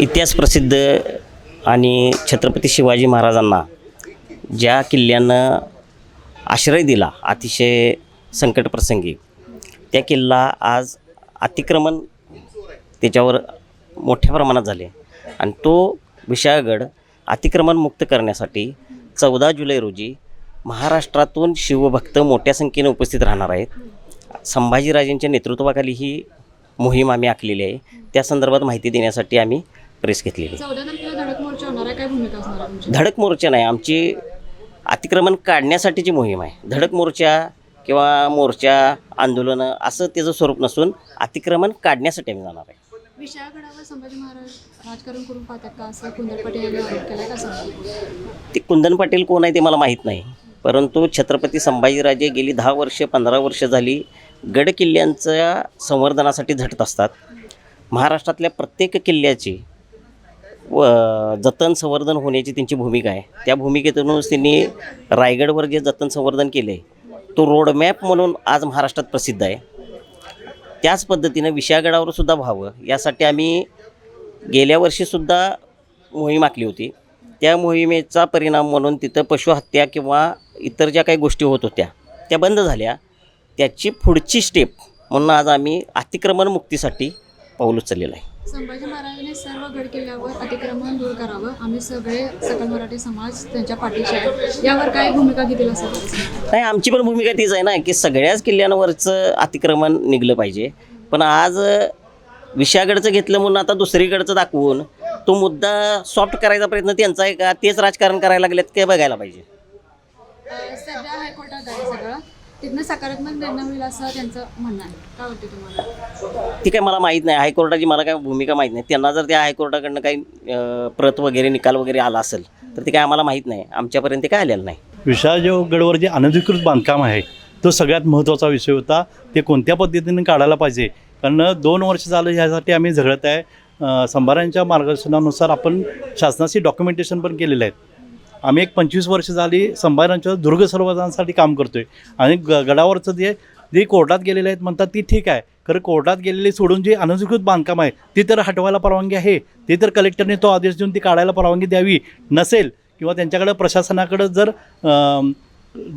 इतिहास प्रसिद्ध आणि छत्रपती शिवाजी महाराजांना ज्या किल्ल्यानं आश्रय दिला अतिशय संकटप्रसंगी त्या किल्ला आज अतिक्रमण त्याच्यावर मोठ्या प्रमाणात झाले. आणि तो विशाळगड अतिक्रमण मुक्त करण्यासाठी चौदा जुलै रोजी महाराष्ट्रातून शिवभक्त मोठ्या संख्येने उपस्थित राहणार आहेत. संभाजीराजेंच्या नेतृत्वाखाली ही मोहीम आम्ही आखलेली आहे. त्या संदर्भात माहिती देण्यासाठी आम्ही प्रेस घेतलेली. आहे. चौदा तारखेला धडक मोर्चा होणार आहे. काय भूमिका असणार आहे तुमची? धडक मोर्चा नाही आमची अतिक्रमण काढण्यासाठीची मोहीम आहे. धडक मोर्चा किंवा मोर्चा आंदोलनं असं त्याचं स्वरूप नसून अतिक्रमण काढण्यासाठी आम्ही जाणार आहे. विशाळगडावर संभाजी महाराज राजकारण करून पाहतात का? असं कुंदर पटेल यांनी आरोप केलाय का सांगा ते कुंदन पाटील कोण आहे ते मला माहीत नाही. परंतु छत्रपती संभाजीराजे गेली दहा वर्ष पंधरा वर्ष झाली गड किल्ल्यांच्या संवर्धनासाठी झटत असतात. महाराष्ट्रातल्या प्रत्येक किल्ल्याची व जतन संवर्धन होण्याची त्यांची भूमिका आहे. त्या भूमिकेतूनच त्यांनी रायगडवर जे जतन संवर्धन केले तो रोडमॅप म्हणून आज महाराष्ट्रात प्रसिद्ध आहे. त्याच पद्धतीनं विशाळगडावर सुद्धा व्हावं यासाठी आम्ही गेल्या वर्षीसुद्धा मोहीम आखली होती. त्या मोहिमेचा परिणाम म्हणून तिथं पशुहत्या किंवा इतर ज्या काही गोष्टी होत होत्या त्या बंद झाल्या. त्याची पुढची स्टेप म्हणून आज आम्ही अतिक्रमण मुक्तीसाठी पाऊल उचललेलं आहे. संभाजी महाराजांनी सर्व गड किल्ल्यावर अतिक्रमण दूर करावं. आम्ही सगळे सकल मराठी समाज त्यांच्या पाठीशी आहे. यावर काय भूमिका घेतील असं? नाही आमची पण भूमिका तीच आहे ना की सगळ्याच किल्ल्यांवरचं अतिक्रमण निघलं पाहिजे. पण आज विशागडचं घेतलं म्हणून आता दुसरीकडचं दाखवून तो मुद्दा सॉफ्ट करायचा प्रयत्न त्यांचा आहे का? तेच राजकारण करायला लागलेत ते बघायला पाहिजे. सध्या हायकोर्टात आहे सगळं. तिथनं सकारात्मक निर्णय होईल असं त्यांचं म्हणणं आहे. काय वाटते तुम्हाला? ती काय मला माहीत नाही. हायकोर्टाची मला काय भूमिका माहीत नाही. त्यांना जर त्या हायकोर्टाकडनं काही प्रत वगैरे निकाल वगैरे आला असेल तर ते काय आम्हाला माहीत नाही. आमच्यापर्यंत ते काय आलेलं नाही. विशाळगडवर जे अनधिकृत बांधकाम आहे तो सगळ्यात महत्त्वाचा विषय होता. ते कोणत्या पद्धतीने काढायला पाहिजे? कारण दोन वर्ष झालं ह्यासाठी आम्ही झगडत आहे. संभारांच्या मार्गदर्शनानुसार आपण शासनाशी डॉक्युमेंटेशन पण केलेलं आहे. आम्ही एक पंचवीस वर्ष झाली संभारांच्या दुर्ग सर्वजणांसाठी काम करतो आहे आणि ग गडावरचं जे जे कोर्टात गेलेले आहेत म्हणतात ती ठीक आहे. खरं कोर्टात गेलेली सोडून जी अनधिकृत बांधकाम आहे ती तर हटवायला परवानगी आहे. ती तर कलेक्टरने तो आदेश देऊन ती काढायला परवानगी द्यावी नसेल किंवा त्यांच्याकडे प्रशासनाकडं जर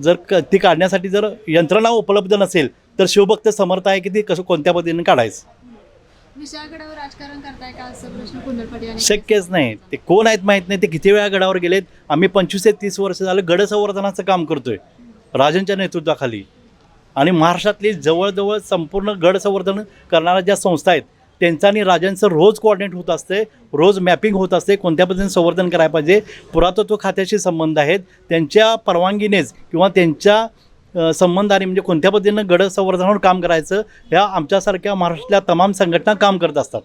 जर क ती काढण्यासाठी जर यंत्रणा उपलब्ध नसेल तर शिवभक्त समर्थ आहे की ती कसं कोणत्या पद्धतीने काढायचं? विशाळगडावर राजकारण करताय का? असं प्रश्न यांनी शक्यच नाही. ते कोण आहेत माहीत नाही. ते किती वेळा गडावर गेलेत? आम्ही पंचवीस ते तीस वर्ष झालं गड संवर्धनाचं काम करतोय. राजांच्या नेतृत्वाखाली. आणि महाराष्ट्रातली जवळजवळ संपूर्ण गड संवर्धन करणाऱ्या ज्या संस्था आहेत त्यांचं आणि राजांचं रोज कोऑर्डिनेट होत असते रोज मॅपिंग होत असते कोणत्या पद्धतीने संवर्धन करायला पाहिजे. पुरातत्व खात्याशी संबंध आहेत. त्यांच्या परवानगीनेच किंवा त्यांच्या संबंधाने म्हणजे कोणत्या पद्धतीनं गड संवर्धनावर काम करायचं ह्या आमच्यासारख्या महाराष्ट्रातल्या तमाम संघटना काम करत असतात.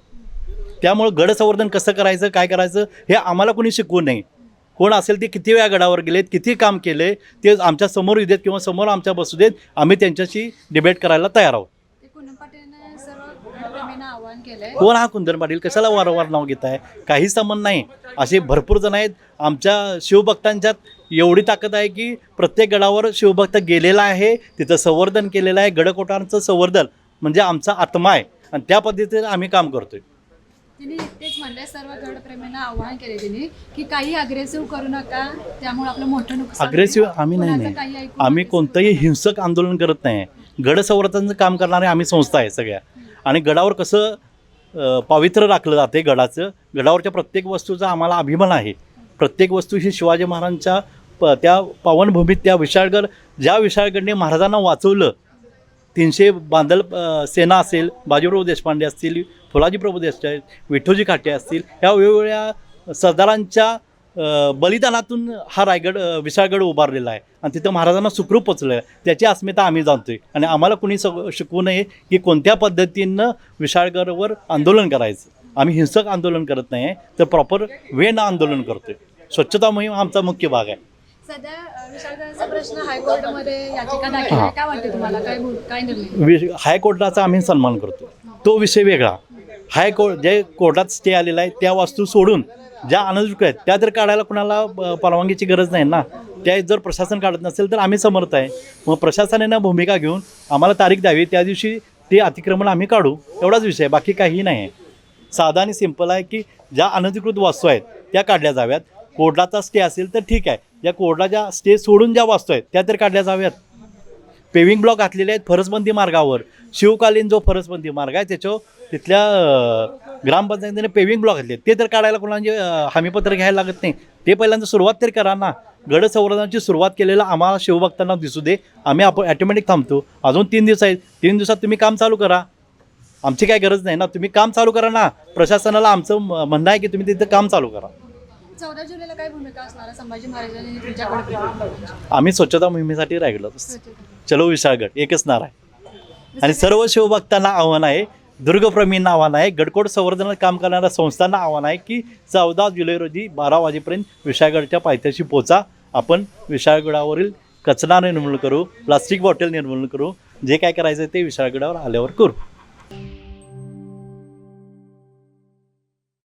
त्यामुळं गड संवर्धन कसं करायचं काय करायचं हे आम्हाला कोणी शिकवू नये. कोण असेल ते किती वेळा गडावर गेलेत किती काम केले ते आमच्यासमोर येऊ देत किंवा समोर आमच्या बसू देत आम्ही त्यांच्याशी डिबेट करायला तयार आहोत ते कुंदर पटेलने सर्व गडप्रेमींना आवाहन केलंय कोण हा कुंदन पाटील? कशाला वारंवार नाव घेत आहे काही संबंध नाही. असे भरपूर जण आहेत. आमच्या शिवभक्तांच्यात एवढी ताकद आहे की प्रत्येक गडावर शिवभक्त गेलेला आहे. तिथं संवर्धन केलेलं आहे. गडकोटांचं संवर्धन म्हणजे आमचा आत्मा आहे. आणि त्या पद्धतीने आम्ही काम करतोय. तिने तेच म्हणले सर्व गडप्रेमींना आवाहन केले तिने की काही अग्रेसिव्ह करू नका. त्यामुळे आपलं मोठं नुकसान अग्रेसिव्ह होईल. आम्ही नाही नाही. आम्ही. कोणतंही हिंसक आंदोलन करत नाही. गड संवर्धनाचं काम करणारे आम्ही संस्था आहे सगळ्या. आणि गडावर कसं पवित्र पावित्र्य राखलं जाते गडाचं गडावरच्या प्रत्येक वस्तूचा आम्हाला अभिमान आहे. प्रत्येक वस्तू ही शिवाजी महाराजांच्या प त्या पावनभूमीत त्या विशाळगड ज्या विशाळगडने महाराजांना वाचवलं तीनशे बांदल सेना असेल बाजीप्रभू देशपांडे असतील फुलाजी प्रभू देशपांडे विठ्ठोजी खाटे असतील ह्या वेगवेगळ्या सरदारांच्या बलिदानातून हा रायगड विशाळगड उभारलेला आहे. आणि तिथं महाराजांना सुखरूप पोचलं आहे. त्याची अस्मिता आम्ही जाणतोय. आणि आम्हाला कुणी सग शिकवू नये की कोणत्या पद्धतीनं विशाळगडवर आंदोलन करायचं. आम्ही हिंसक आंदोलन करत नाही तर प्रॉपर वेनं आंदोलन करतोय. स्वच्छता मोहीम हा आमचा मुख्य भाग आहे. सध्या अं, विशाळगडाचा प्रश्न हायकोर्टमध्ये याचिका दाखल आहे. काय वाटते तुम्हाला? काय भू- काय निर्णय? वि हायकोर्टाचा आम्ही सन्मान करतो तो विषय वेगळा. हायकोर्ट जे कोर्टात स्टे आलेला आहे त्या वास्तू सोडून ज्या अनधिकृत आहेत त्या तर काढायला कुणाला परवानगीची गरज नाही ना त्या जर प्रशासन काढत नसेल तर आम्ही समर्थ आहे. मग प्रशासनाने भूमिका घेऊन आम्हाला तारीख द्यावी त्या दिवशी ते अतिक्रमण आम्ही काढू एवढाच विषय बाकी काहीही नाही आहे. साधा आणि सिंपल आहे की ज्या अनधिकृत वास्तू आहेत त्या काढल्या जाव्यात. कोर्टाचा स्टे असेल तर ठीक आहे ज्या कोर्टाच्या स्टे सोडून ज्या वास्तू आहेत त्या तर काढल्या जाव्यात. पेविंग ब्लॉक घातलेले आहेत फरसबंदी मार्गावर. शिवकालीन जो फरसबंदी मार्ग आहे त्याच्यावर तिथल्या ग्रामपंचायतीने पेविंग ब्लॉक घातले ते तर काढायला कोणाचे हमीपत्र घ्यायला लागत नाही. ते पहिल्यांदा सुरुवात तरी करा ना. गड संवर्धनाची सुरुवात केलेलं आम्हाला शिवभक्तांना दिसू दे. आम्ही आपण ॲटोमॅटिक थांबतो. अजून तीन दिवस आहेत. तीन दिवसात तुम्ही काम चालू करा. आमची काय गरज नाही ना. तुम्ही काम चालू करा ना. प्रशासनाला आमचं म्हणणं आहे की तुम्ही तिथं काम चालू करा. चौदा जुलैला काय भूमिका असणार आहे? संभाजी महाराजांनी? आम्ही स्वच्छता मोहिमेसाठी राहिलो. चलो विशाळगड एकच नारा आहे. आणि सर्व शिवभक्तांना आव्हान आहे दुर्गप्रेमींना आव्हान आहे गडकोट संवर्धनात काम करणाऱ्या संस्थांना आव्हान आहे की चौदा जुलै रोजी बारा वाजेपर्यंत विशाळगडच्या पायथ्याशी पोचा. आपण विशाळगडावरील कचरा निर्मूलन करू प्लास्टिक बॉटल निर्मूलन करू. जे काय करायचं ते विशाळगडावर आल्यावर करू.